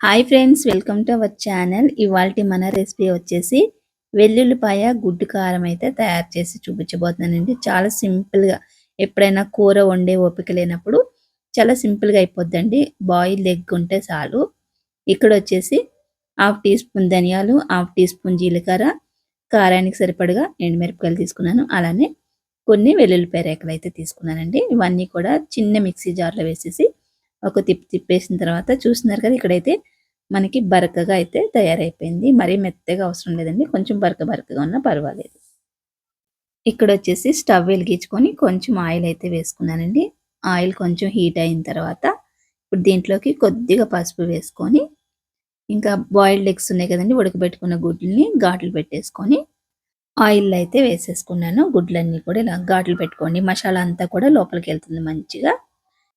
Hi friends welcome to our channel. ఇవాళ మన recipe వచ్చేసి వెల్లుల్లిపాయ గుడ్డు కారం అయితే తయారు చేసి చూపించబోతున్నానండి. చాలా సింపుల్గా ఎప్పుడైనా కూర వండే ఓపిక లేనప్పుడు చాలా సింపుల్గా అయిపోద్దండి. బాయిల్ ఎగ్ ఉంటే చాలు. ఇక్కడ వచ్చేసి హాఫ్ టీ స్పూన్ ధనియాలు హాఫ్ టీ స్పూన్ జీలకర్ర కారానికి సరిపడగా ఎండుమిరపకాయలు తీసుకున్నాను. అలానే కొన్ని వెల్లుల్లిపాయ రేఖలు అయితే తీసుకున్నానండి. ఇవన్నీ కూడా చిన్న మిక్సీ జార్లో వేసేసి ఒక తిప్పి తిప్పేసిన తర్వాత చూస్తున్నారు కదా ఇక్కడైతే మనకి బరకగా అయితే తయారైపోయింది. మరీ మెత్తగా అవసరం లేదండి. కొంచెం బరక బరకగా ఉన్నా పర్వాలేదు. ఇక్కడ వచ్చేసి స్టవ్ వెలిగించుకొని కొంచెం ఆయిల్ అయితే వేసుకున్నానండి. ఆయిల్ కొంచెం హీట్ అయిన తర్వాత ఇప్పుడు దీంట్లోకి కొద్దిగా పసుపు వేసుకొని ఇంకా బాయిల్డ్ ఎగ్స్ ఉన్నాయి కదండి ఉడకబెట్టుకున్న గుడ్లని ఘాట్లు పెట్టేసుకొని ఆయిల్ అయితే వేసేసుకున్నాను. గుడ్లన్నీ కూడా ఇలా ఘాట్లు పెట్టుకోండి. మసాలా అంతా కూడా లోపలికి వెళ్తుంది మంచిగా.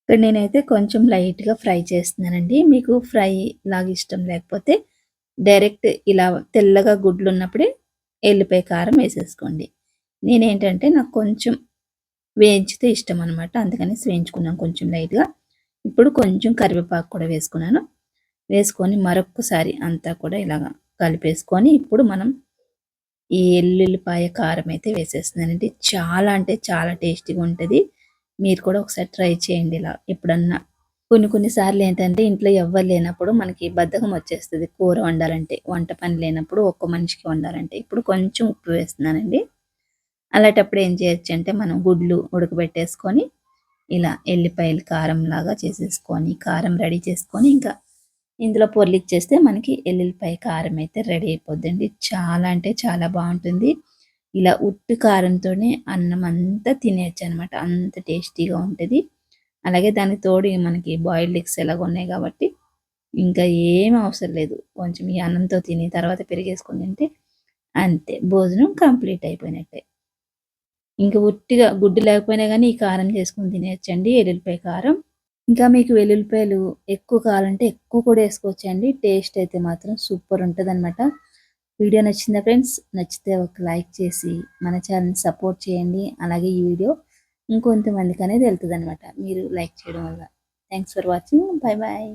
ఇక్కడ నేనైతే కొంచెం లైట్గా ఫ్రై చేస్తున్నానండి. మీకు ఫ్రై లాగా ఇష్టం లేకపోతే డైరెక్ట్ ఇలా తెల్లగా గుడ్లు ఉన్నప్పుడే ఎల్లిపాయ కారం వేసేసుకోండి. నేనేంటంటే నాకు కొంచెం వేయించితే ఇష్టం అనమాట అందుకని వేయించుకున్నాను కొంచెం లైట్గా. ఇప్పుడు కొంచెం కరివేపాకు కూడా వేసుకున్నాను. వేసుకొని మరొక్కసారి అంతా కూడా ఇలాగ కలిపేసుకొని ఇప్పుడు మనం ఈ ఎల్లుల్లిపాయ కారం అయితే వేసేస్తున్నానండి. చాలా అంటే చాలా టేస్టీగా ఉంటుంది. మీరు కూడా ఒకసారి ట్రై చేయండి ఇలా ఎప్పుడన్నా. కొన్ని కొన్నిసార్లు ఏంటంటే ఇంట్లో ఎవ్వరు లేనప్పుడు మనకి బద్ధకం వచ్చేస్తుంది. కూర వండాలంటే వంట పని లేనప్పుడు ఒక్క మనిషికి వండాలంటే. ఇప్పుడు కొంచెం ఉప్పు వేస్తున్నానండి. అలాంటప్పుడు ఏం చేయొచ్చు అంటే మనం గుడ్లు ఉడకబెట్టేసుకొని ఇలా ఎల్లిపాయలు కారం లాగా చేసేసుకొని కారం రెడీ చేసుకొని ఇంకా ఇందులో పొర్లిచ్చేస్తే మనకి ఎల్లిపాయ కారం అయితే రెడీ అయిపోద్దండి. చాలా అంటే చాలా బాగుంటుంది. ఇలా ఉట్టు కారంతోనే అన్నం అంతా తినేయచ్చు అనమాట అంత టేస్టీగా ఉంటుంది. అలాగే దానికి తోడు మనకి బాయిల్డ్ ఎగ్స్ ఎలాగ ఉన్నాయి కాబట్టి ఇంకా ఏం అవసరం లేదు. కొంచెం ఈ అన్నంతో తిని తర్వాత పెరిగేసుకుని తింటే అంతే. భోజనం కంప్లీట్ అయిపోయినట్టే. ఇంకా ఉట్టిగా గుడ్డు లేకపోయినా కానీ ఈ కారం చేసుకుని తినేయచ్చండి. ఎల్లుల్లిపాయ కారం. ఇంకా మీకు వెల్లుల్లిపాయలు ఎక్కువ కావాలంటే ఎక్కువ కూడా వేసుకోవచ్చండి. టేస్ట్ అయితే మాత్రం సూపర్ ఉంటుంది అనమాట వీడియో నచ్చిందా ఫ్రెండ్స్? నచ్చితే ఒక లైక్ చేసి మన ఛానల్ని సపోర్ట్ చేయండి. అలాగే ఈ వీడియో ఇంకొంతమందికి అనేది వెళ్తుంది మీరు లైక్ చేయడం వల్ల. Thanks for watching. Bye bye